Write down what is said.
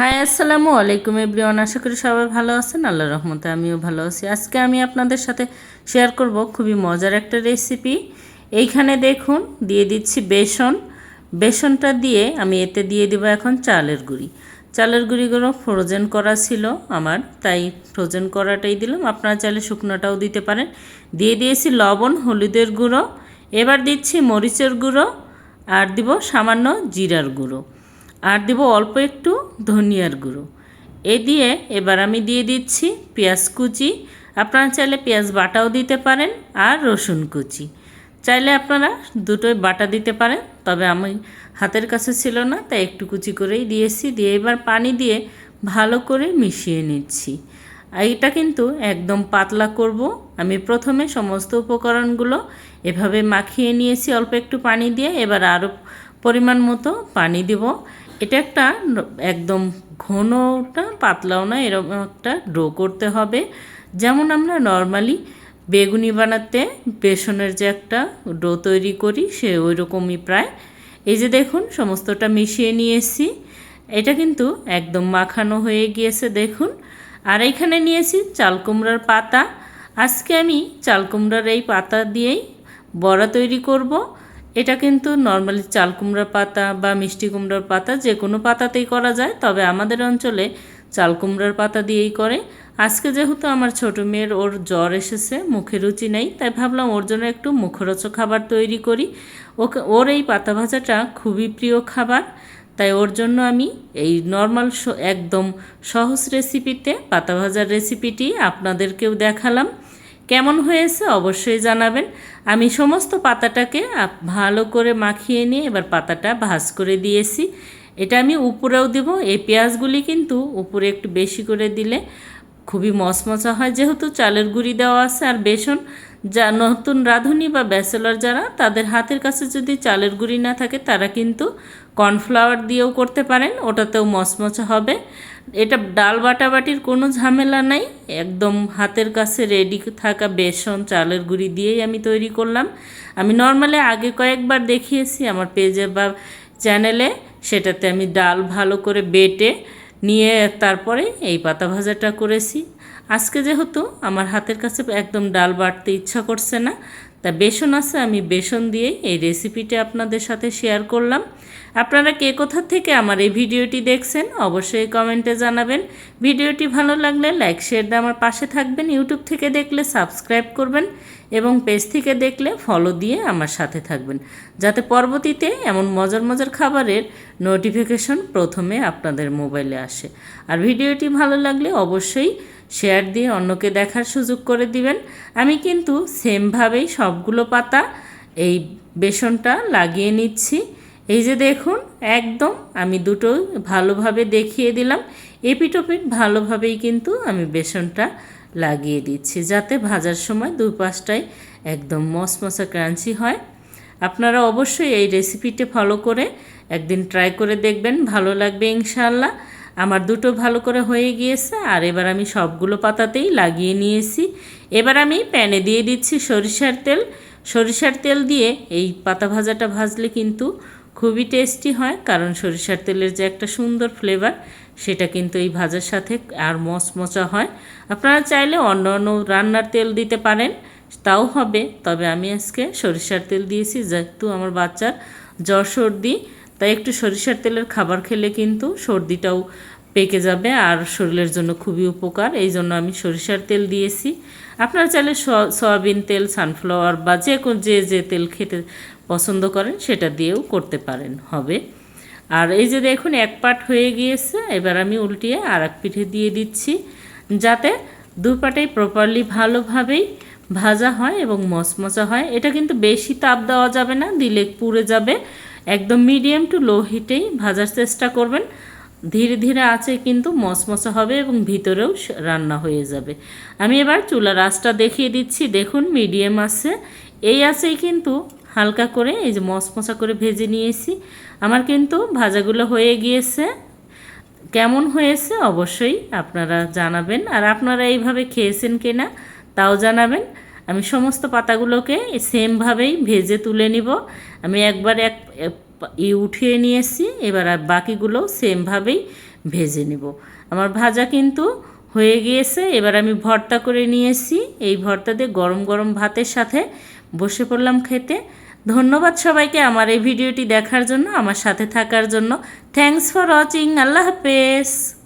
High, আসসালামু আলাইকুম everyone. আশা করি সবাই ভালো আছেন। আল্লাহ রহমতে আমিও ভালো আছি। আজকে আমি আপনাদের সাথে শেয়ার করব খুবই মজার একটা রেসিপি এইখানে দেখুন, দিয়ে দিচ্ছি বেসন। বেসনটা দিয়ে আমি এতে দিয়ে দেবো এখন চালের গুঁড়ি। চালের গুঁড়িগুলো ফ্রোজেন করা ছিল আমার, তাই ফ্রোজেন করাটাই দিলাম। আপনারা চাইলে শুকনোটাও দিতে পারেন। দিয়ে দিয়েছি লবণ, হলুদের গুঁড়ো। এবার দিচ্ছি মরিচের গুঁড়ো। আর দিব সামান্য জিরার গুঁড়ো। আর দেবো অল্প একটু ধনিয়ার গুঁড়ো। এ দিয়ে এবার আমি দিয়ে দিচ্ছি পেঁয়াজ কুচি। আপনারা চাইলে পেঁয়াজ বাটাও দিতে পারেন আর রসুন কুচি। চাইলে আপনারা দুটোই বাটা দিতে পারেন, তবে আমি হাতের কাছে ছিল না, তাই একটু কুচি করেই দিয়েছি। দিয়ে এবার পানি দিয়ে ভালো করে মিশিয়ে নিচ্ছি। এটা কিন্তু একদম পাতলা করব। আমি প্রথমে সমস্ত উপকরণগুলো এভাবে মাখিয়ে নিয়েছি, অল্প একটু পানি দিয়ে। এবার আরও পরিমাণ মতো পানি দিব। এটা একটা একদম ঘনটা, পাতলাও না, এরকম একটা ড্রো করতে হবে। যেমন আমরা নর্মালি বেগুনি বানাতে বেসনের যে একটা ডো তৈরি করি, সে ওই রকমই প্রায়। এই যে দেখুন, সমস্তটা মিশিয়ে নিয়েছি। এটা কিন্তু একদম মাখানো হয়ে গিয়েছে, দেখুন। আর এখানে নিয়েছি চাল কুমড়ার পাতা। আজকে আমি চাল কুমড়ার এই পাতা দিয়েই বড়া তৈরি করব। এটা কিন্তু নর্মালি চাল কুমড়ার পাতা বা মিষ্টি কুমড়ার পাতা যে কোনো পাতাতেই করা যায়, তবে আমাদের অঞ্চলে চাল কুমড়ার পাতা দিয়েই করে। আজকে যেহেতু আমার ছোট মেয়ের ওর জ্বর এসেছে, মুখে রুচি নেই, তাই ভাবলাম ওর জন্য একটু মুখরোচক খাবার তৈরি করি। ওকে, ওর এই পাতা ভাজাটা খুবই প্রিয় খাবার, তাই ওর জন্য আমি এই নর্মাল একদম সহজ রেসিপিতে পাতা ভাজার রেসিপিটি আপনাদেরকেও দেখালাম। কেমন হয়েছে অবশ্যই জানাবেন। আমি সমস্ত পাতাটাকে ভালো করে মাখিয়ে নিয়ে এবার পাতাটা ভাজ করে দিয়েছি। এটা আমি উপরেও দেবো, এই পেঁয়াজগুলি কিন্তু উপরে একটু বেশি করে দিলে খুবই মচমচা হয়, যেহেতু চালের গুঁড়ি দেওয়া আছে আর বেসন। যা নতুন রাঁধুনি বা ব্যাচেলর যারা, তাদের হাতের কাছে যদি চালের গুঁড়ি না থাকে, তারা কিন্তু কর্নফ্লাওয়ার দিয়েও করতে পারেন, ওটাতেও মচমচা হবে। এটা ডাল বাটাবাটির কোনো ঝামেলা নাই, একদম হাতের কাছে রেডি থাকা বেসন, চালের গুঁড়ি দিয়েই আমি তৈরি করলাম। আমি নর্মালি আগে কয়েকবার দেখিয়েছি আমার পেজে বা চ্যানেলে সেটাতে আমি ডাল ভালো করে বেটে নিয়ে তারপরে এই পাতা ভাজাটা করেছি। আজকে যেহেতু আমার হাতের কাছে একদম ডাল বাটতে ইচ্ছা করছে না তা বেসন আছে, আমি বেসন দিয়েই এই রেসিপিটা আপনাদের সাথে শেয়ার করলাম। আপনারা কে কোথা থেকে আমার এই ভিডিওটি দেখছেন, অবশ্যই কমেন্টে জানাবেন। ভিডিওটি ভালো লাগলে লাইক শেয়ার দিয়ে আমার পাশে থাকবেন। ইউটিউব থেকে দেখলে সাবস্ক্রাইব করবেন এবং পেজ থেকে দেখলে ফলো দিয়ে আমার সাথে থাকবেন। যাতে পরবর্তীতে এমন মজার মজার খাবারের নোটিফিকেশন প্রথমে আপনাদের মোবাইলে আসে। আর ভিডিওটি ভালো লাগলে অবশ্যই শেয়ার দিয়ে অন্যকে দেখার সুযোগ করে দিবেন। আমি কিন্তু সেমভাবেই সবগুলো পাতা এই বেসনটা লাগিয়ে নিচ্ছি। এই যে দেখুন, একদম আমি দুটো ভালোভাবে দেখিয়ে দিলাম। এপিটোপিট ভালোভাবেই কিন্তু আমি বেসনটা লাগিয়ে দিচ্ছি, যাতে ভাজার সময় দুই পাশটাই একদম মসমসা ক্রাঞ্চি হয়। আপনারা অবশ্যই এই রেসিপিটি ফলো করে একদিন ট্রাই করে দেখবেন, ভালো লাগবে ইনশাল্লাহ আমার দুটো ভালো করে হয়ে গিয়েছে, আর এবার আমি সবগুলো পাতাতেই লাগিয়ে নিয়েছি। এবার আমি প্যানে দিয়ে দিচ্ছি সরিষার তেল। সরিষার তেল দিয়ে এই পাতা ভাজাটা ভাজলে কিন্তু খুবই টেস্টি হয়, কারণ সরিষার তেলের যে একটা সুন্দর ফ্লেভার, সেটা কিন্তু এই ভাজার সাথে আর মচমচা হয়। আপনারা চাইলে অন্য অন্য রান্নার তেল দিতে পারেন, তাও হবে। তবে আমি আজকে সরিষার তেল দিয়েছি, যেহেতু আমার বাচ্চার জ্বর সর্দি। তাই একটু সরিষার তেলের খাবার খেলে কিন্তু সর্দিটাও পেকে যাবে আর শরীরের জন্য খুবই উপকার। এই জন্য আমি সরিষার তেল দিয়েছি। আপনারা চাইলে সয়াবিন তেল সানফ্লাওয়ার বা যে যে যে তেল খেতে পছন্দ করেন সেটা দিয়েও করতে পারেন, হবে। আর এই যে দেখুন, এক পাট হয়ে গিয়েছে। এবার আমি উল্টিয়ে আর এক পিঠে দিয়ে দিচ্ছি যাতে দু পাটেই প্রপারলি ভালোভাবেই ভাজা হয় এবং মচমচা হয়। এটা কিন্তু বেশি তাপ দেওয়া যাবে না, দিলে পুড়ে যাবে। একদম মিডিয়াম টু লো হিটেই ভাজার চেষ্টা করবেন। ধীরে ধীরে আছে কিন্তু মচমচা হবে এবং ভিতরেও রান্না হয়ে যাবে। আমি এবার চুলার আঁচটা দেখিয়ে দিচ্ছি। দেখুন মিডিয়াম আছে। এই আছেই কিন্তু হালকা করে এই যে মচমচা করে ভেজে নিয়েছি। আমার কিন্তু ভাজাগুলো হয়ে গিয়েছে। কেমন হয়েছে অবশ্যই আপনারা জানাবেন। আর আপনারা এইভাবে খেয়েছেন কিনা তাও জানাবেন। আমি সমস্ত পাতাগুলোকে সেমভাবেই ভেজে তুলে নিব। আমি একবার এক ই উঠিয়ে নিয়েছি এবার আর বাকিগুলো সেমভাবেই ভেজে নেব। আমার ভাজা কিন্তু হয়ে গিয়েছে, এবার আমি ভর্তা করে নিয়েছি এই ভর্তা দিয়ে গরম গরম ভাতের সাথে বসে পড়লাম খেতে। ধন্যবাদ সবাইকে আমার এই ভিডিওটি দেখার জন্য, আমার সাথে থাকার জন্য। থ্যাংকস ফর ওয়াচিং আল্লাহ হাফেজ।